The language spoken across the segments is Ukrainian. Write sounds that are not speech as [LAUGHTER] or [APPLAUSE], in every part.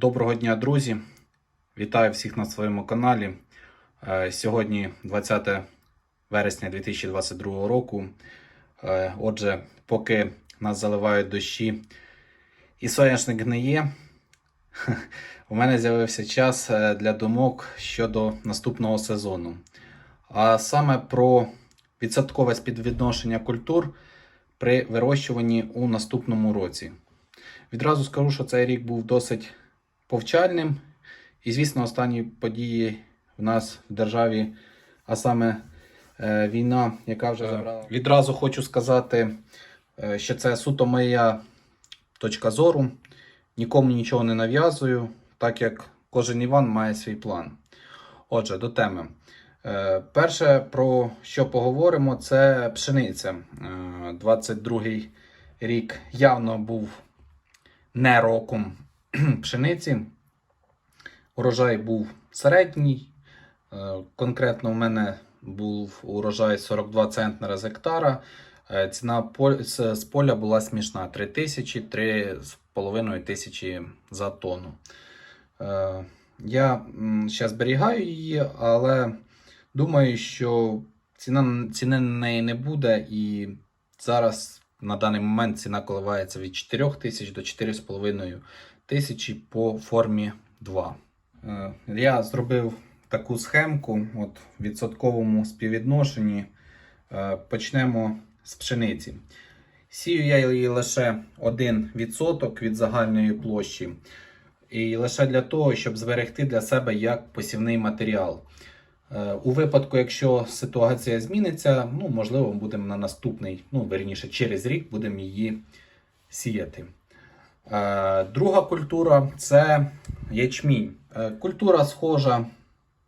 Доброго дня, друзі! Вітаю всіх на своєму каналі. Е, Сьогодні 20 вересня 2022 року. Е, Отже, поки нас заливають дощі і соняшник гниє, [LAUGHS] у мене з'явився час е, для думок щодо наступного сезону. А саме про відсоткове співвідношення культур при вирощуванні у наступному році. Відразу скажу, що цей рік був досить повчальним. І, звісно, останні події в нас в державі, а саме е, війна, яка вже забрала. Відразу хочу сказати, е, що це суто моя точка зору. Нікому нічого не нав'язую, так як кожен Іван має свій план. Отже, до теми. Е, Перше, про що поговоримо, це пшениця. Е, 22-й рік явно був не роком [CLEARS THROAT] пшениці. Урожай був середній. Е, Конкретно в мене був урожай 42 центнера з гектара. Е, Ціна з поля була смішна: 3 тисячі, 3,5 тисячі за тонну. Е, Я зараз зберігаю її, але думаю, що ціна, ціни на неї не буде. І зараз на даний момент ціна коливається від 4 тисяч до 4,5 тисячі по формі 2. Е, Я зробив таку схемку от, в відсотковому співвідношенні. Е, Почнемо з пшениці. Сію я її лише 1% від загальної площі. І лише для того, щоб зберегти для себе як посівний матеріал. Е, У випадку, якщо ситуація зміниться, ну, можливо, будемо на наступний, ну, верніше, через рік будемо її сіяти. Е, Друга культура це ячмінь. Е, Культура схожа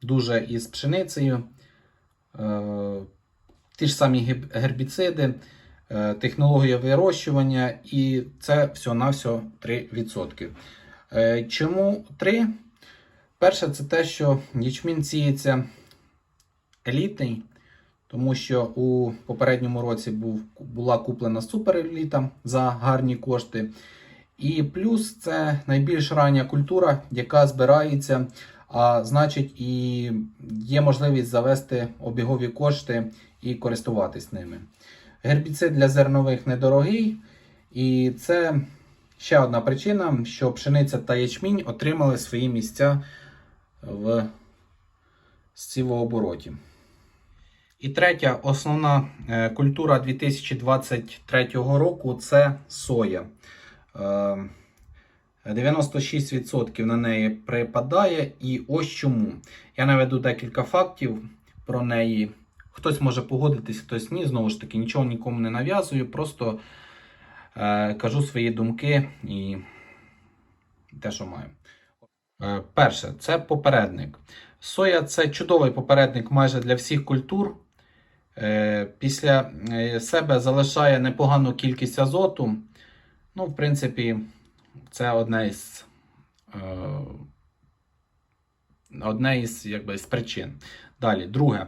дуже із пшеницею. Е, Ті ж самі гербіциди, технологія вирощування, і це всього-навсього 3%. Е, Чому 3? Перше, це те, що ячмінь сіється елітний, тому що у попередньому році був, була куплена супереліта за гарні кошти. І плюс це найбільш рання культура, яка збирається, а значить, і є можливість завести обігові кошти і користуватись ними. Гербіцид для зернових недорогий, і це ще одна причина, що пшениця та ячмінь отримали свої місця в сівообороті. І третя основна е, культура 2023 року це соя. Е, 96% на неї припадає, і ось чому. Я наведу декілька фактів про неї. Хтось може погодитись, хтось ні. Знову ж таки, нічого нікому не нав'язую, просто е, кажу свої думки і те, що маю. Е, перше, це попередник. Соя це чудовий попередник майже для всіх культур. Е, Після е, себе залишає непогану кількість азоту. Ну, в принципі, це одна із, е, одна із, якби, з причин. Далі, друге,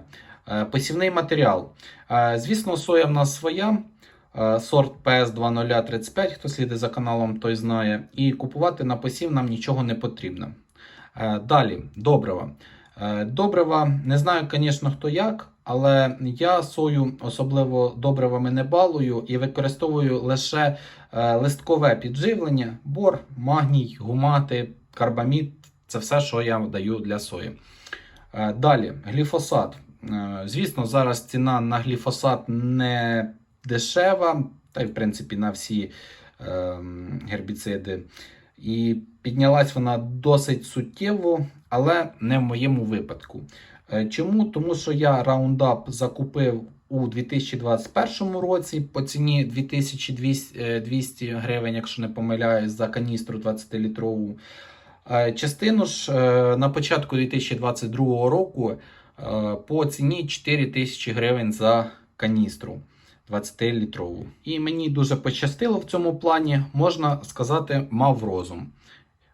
е, посівний матеріал. Е, звісно, соя в нас своя. е, Сорт PS 2035, хто слідить за каналом, той знає. І купувати на посів нам нічого не потрібно. Е, Далі, добрива. Е, Добрива, не знаю, звісно, хто як, але я сою особливо добривами не балую і використовую лише е, листкове підживлення, бор, магній, гумати, карбамід це все, що я даю для сої. Е, Далі, гліфосат. Е, Звісно, зараз ціна на гліфосат не дешева, та й в принципі на всі гербіциди. І піднялась вона досить суттєво, але не в моєму випадку. Е, Чому? Тому що я Roundup закупив у 2021 році по ціні 2200 гривень, якщо не помиляюсь, за каністру 20-літрову. Е, Частину ж е, на початку 2022 року е, по ціні 4000 гривень за каністру 20-літрову. І мені дуже пощастило в цьому плані, можна сказати, мав розум.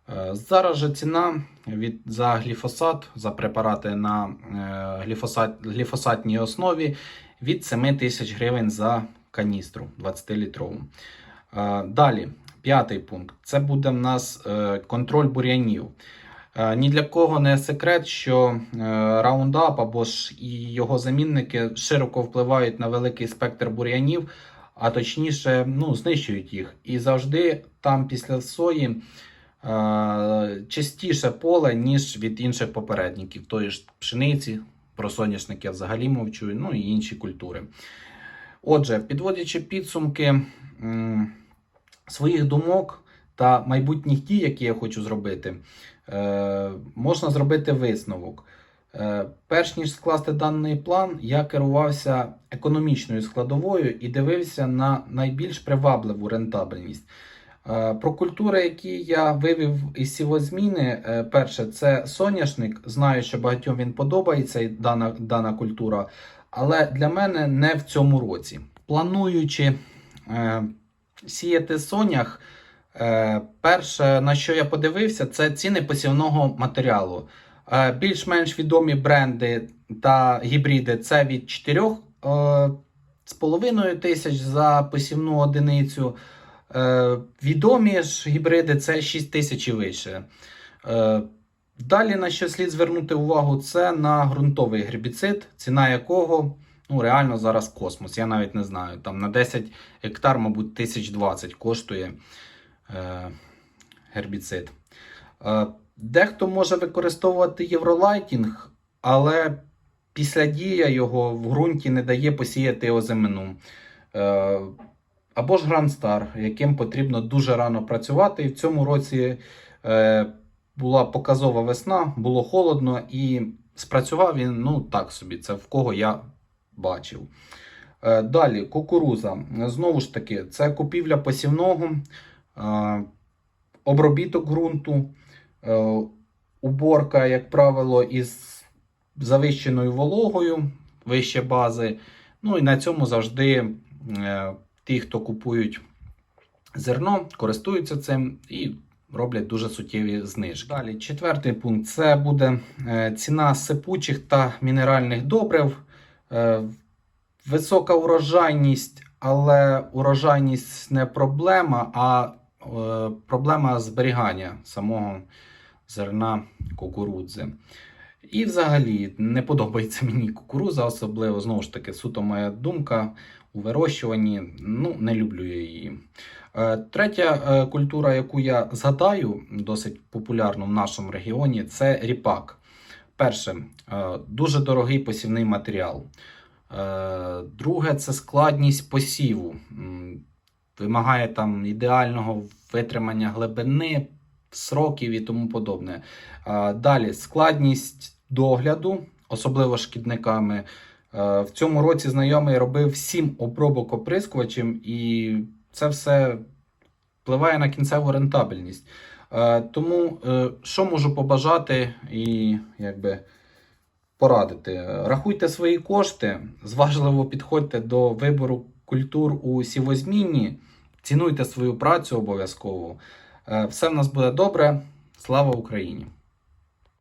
Е, Зараз же ціна від, за гліфосат, за препарати на е, гліфосат, гліфосатній основі від 7 тисяч гривень за каністру 20-літрову. Е, Далі, П'ятий пункт це буде в нас контроль бур'янів. Ні для кого не секрет, що е, або ж і його замінники широко впливають на великий спектр бур'янів, а точніше, ну, знищують їх. І завжди там після сої частіше поле, ніж від інших попередників, тої ж пшениці, про соняшники я взагалі мовчу, ну і інші культури. Отже, підводячи підсумки своїх думок та майбутніх дій, які я хочу зробити, е, можна зробити висновок. Е, перш ніж скласти даний план, я керувався економічною складовою і дивився на найбільш привабливу рентабельність. Е, Про культури, які я вивів із сівозміни, е, перше, це соняшник. Знаю, що багатьом він подобається, дана, дана культура, але для мене не в цьому році. Плануючи е, сіяти сонях, е, перше, на що я подивився, це ціни посівного матеріалу. Е, більш-менш відомі бренди та гібриди це від 4 е, тисяч за посівну одиницю. Е, відомі ж гібриди це 6 тисяч і вище. Е, далі на що слід звернути увагу, це на ґрунтовий гербіцид, ціна якого ну, реально зараз космос. Я навіть не знаю. Там на 10 гектар, мабуть, 1020 коштує е, гербіцид. Е, дехто може використовувати євролайтінг, але після дія його в ґрунті не дає посіяти озимину. Е, або ж Грандстар, яким потрібно дуже рано працювати. І в цьому році е, була показова весна, було холодно і спрацював він ну так собі. Це в кого я бачив. Е, далі, кукуруза. Знову ж таки, це купівля посівного, е, обробіток ґрунту, е, уборка, як правило, із завищеною вологою, вище бази. Ну і на цьому завжди. Е, ті, хто купують зерно, користуються цим і роблять дуже суттєві знижки. Далі, четвертий пункт це буде е, ціна сипучих та мінеральних добрив. Е, Висока урожайність, але урожайність не проблема, а е, проблема зберігання самого зерна кукурудзи. І взагалі не подобається мені кукуруза, особливо знову ж таки, суто моя думка у вирощуванні. Ну, не люблю я її. Е, Третя е, культура, яку я згадаю, досить популярну в нашому регіоні, це ріпак. Перше, е, дуже дорогий посівний матеріал. Друге, це складність посіву. Вимагає там ідеального витримання глибини, сроків і тому подобне. Далі складність догляду, особливо шкідниками. Е, В цьому році знайомий робив 7 обробок оприскувачем, і це все впливає на кінцеву рентабельність. Е, Тому е, що можу побажати і якби порадити? Рахуйте свої кошти, зважливо підходьте до вибору культур у сівозмінні, цінуйте свою працю обов'язково. Все в нас буде добре. Слава Україні!